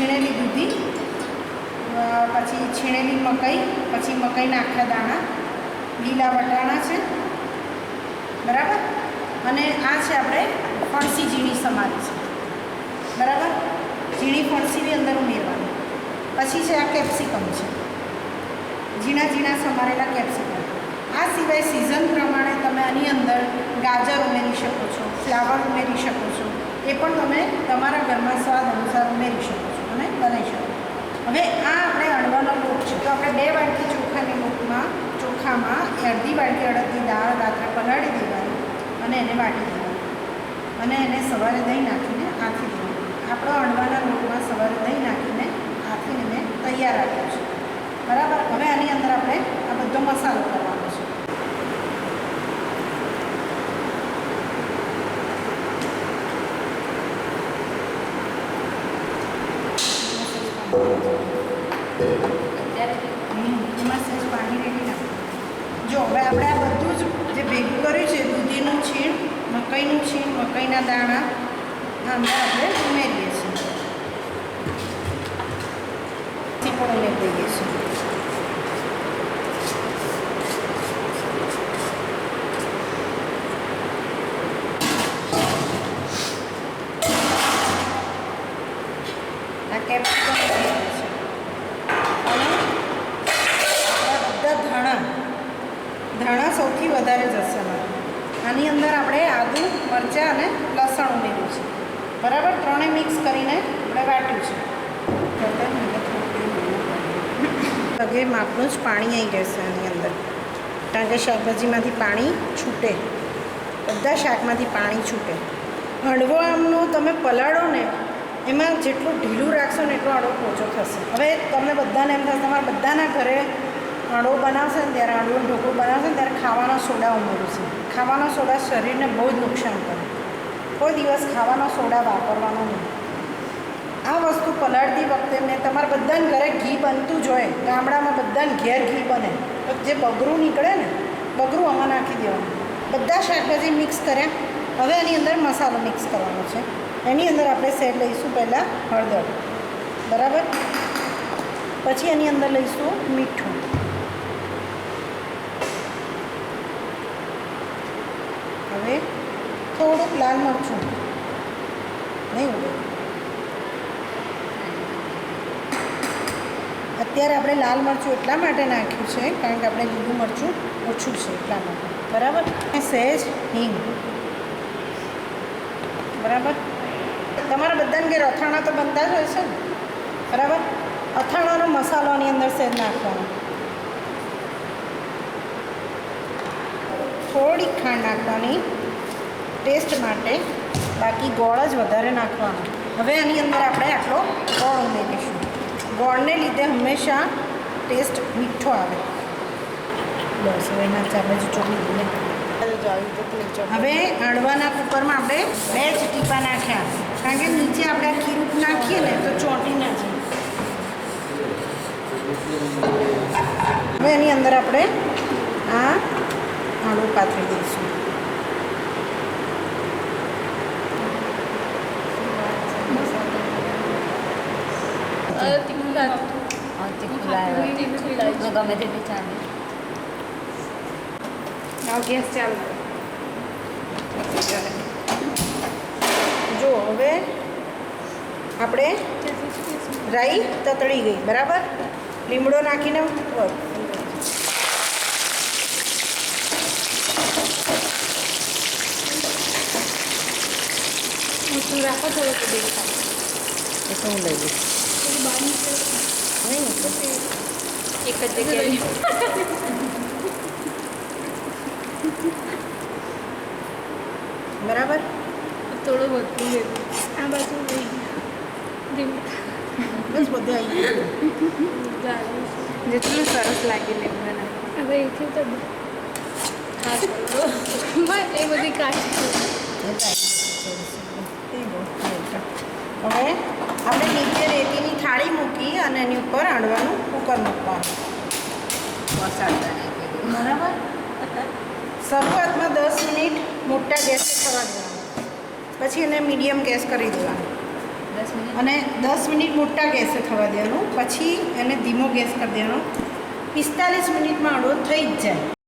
છીણેલી દૂધી પછી છીણેલી મકાઈ, પછી મકાઈના આખા દાણા, લીલા વટાણા છે, બરાબર? અને આ છે આપણે ફણસી ઝીણી સમારી છે. બરાબર? ઝીણી ફણસીની અંદર ઉમેરવાની. પછી છે આ કેપ્સિકમ છે. ઝીણા ઝીણા સમારેલા કેપ્સિકમ. આ સિવાય સિઝન પ્રમાણે તમે આની અંદર ગાજર ઉમેરી શકો છો, ફ્લાવર ઉમેરી શકો છો. એ પણ તમે તમારા ઘરમાં સ્વાદ અનુસાર ઉમેરી શકો હવે આ આપણે અડવાનો લોટ છે. તો આપણે બે વાટકી ચોખાની લોટમાં, ચોખામાં એ અડધી વાટકી અડદની દાળ રાત્રે પલાળી દેવાની અને એને વાટી દેવાની અને એને સવારે દહીં નાખીને આથી દેવાનું આપણો અડવાના લોટમાં સવારે દહીં નાખીને આથીને મેં તૈયાર રાખ્યો છે. બરાબર? હવે આની અંદર આપણે આ બધો મસાલો કરવાનો છે. આપણે આ બધું જ જે ભેગું કર્યું છે, દૂધીનું છીણ, મકાઈનું છીણ, મકાઈના દાણા અંદર આપણે ઉમેરીએ છીએ. પણ ઉમેરી દઈએ છીએ. કેપ્સિકમ ઉમેરીએ છીએ અને આપણા બધા ધાણા ધાણા સૌથી વધારે જશે આની અંદર આપણે આદુ, મરચાં અને લસણ ઉમેર્યું છે. બરાબર? ત્રણેય મિક્સ કરીને આપણે વાટ્યું છે. લગે, માપનું જ પાણી આવી રહેશે આની અંદર. કારણ કે શાકભાજીમાંથી પાણી છૂટે. બધા શાકમાંથી પાણી છૂટે. હળવો આમનો તમે પલાળો ને, એમાં જેટલું ઢીલું રાખશો ને એટલો આડો પોચો થશે. હવે તમને બધાને એમ થશે, તમારા બધાના ઘરે આડો બનાવશે ને ત્યારે આડું ઢોકળું બનાવશે ને ત્યારે ખાવાનો સોડા ઉમેરશે. ખાવાનો સોડા શરીરને બહુ જ નુકસાન કરે. કોઈ દિવસ ખાવાનો સોડા વાપરવાનો નહીં. આ વસ્તુ પલાળતી વખતે મેં તમારા બધાને ઘરે ઘી બનતું જ હોય. ગામડામાં બધાને ઘેર ઘી બને. તો જે બગરું નીકળે ને, બગરું આમાં નાખી દેવાનું. બધા શાકભાજી મિક્સ કર્યા. હવે એની અંદર મસાલો મિક્સ કરવાનો છે. એની અંદર આપણે સેટ લઈશું પહેલાં હળદર. બરાબર? પછી એની અંદર લઈશું મીઠું હવે થોડુંક લાલ મરચું. નહીં ઉડે. અત્યારે આપણે લાલ મરચું એટલા માટે નાખ્યું છે, કારણ કે આપણે લીલું મરચું ઓછું છે એટલા માટે. બરાબર? અને સહેજ હિંગ. બરાબર? તમારા બધાને ઘેર અથાણા તો બનતા જ હોય છે ને? બરાબર? અથાણાનો મસાલો આની અંદર સહેજ નાખવાનો. થોડીક ખાંડ નાખવાની. ટેસ્ટ માટે બાકી ગોળ જ વધારે નાખવાનો. હવે આની અંદર આપણે આટલો ગોળ ઉમેરીશું ગોળને લીધે હંમેશા ટેસ્ટ મીઠો આવે. બસ, હવે એના ચાર બાજુ ચોપડી દઈએ હવે આડવાના કુકરમાં આપણે બે જ ટીપા નાખ્યા. કારણ કે નીચે આપણે આ ખીરું નાખીએ ને તો ચોંટી ના જાય. હવે એની અંદર આપણે આ આડું પાથરી દઈશું. ગમે તેટલી ચાલે. ગેસ ચાલુ જો હવે આપણે રાઈ તતળી ગઈ બરાબર? લીમડો નાખીને. રાખો થોડો તો દેખાય એ તો હું લઈ લઈશ. તો એક જ જગ્યાએ. બરાબર? થોડું વધુ આ બાજુ બસ બધું આવી ગયું. જેટલું સરસ લાગે ને હવે એથી તો બસ એ બધી કાઢી હવે આપણે નીચે રેતીની થાળી મૂકી અને એની ઉપર આંડવાનું કુકર મૂકવાનું. બરાબર? શરૂઆતમાં દસ મિનિટ મોટા ગેસે થવા દેવાનું. પછી એને મીડિયમ ગેસ કરી દેવાનું. અને દસ મિનિટ મોટા ગેસે થવા દેવાનું. પછી એને ધીમો ગેસ કરી દેવાનો. પિસ્તાલીસ મિનિટમાં આડો થઈ જ જાય.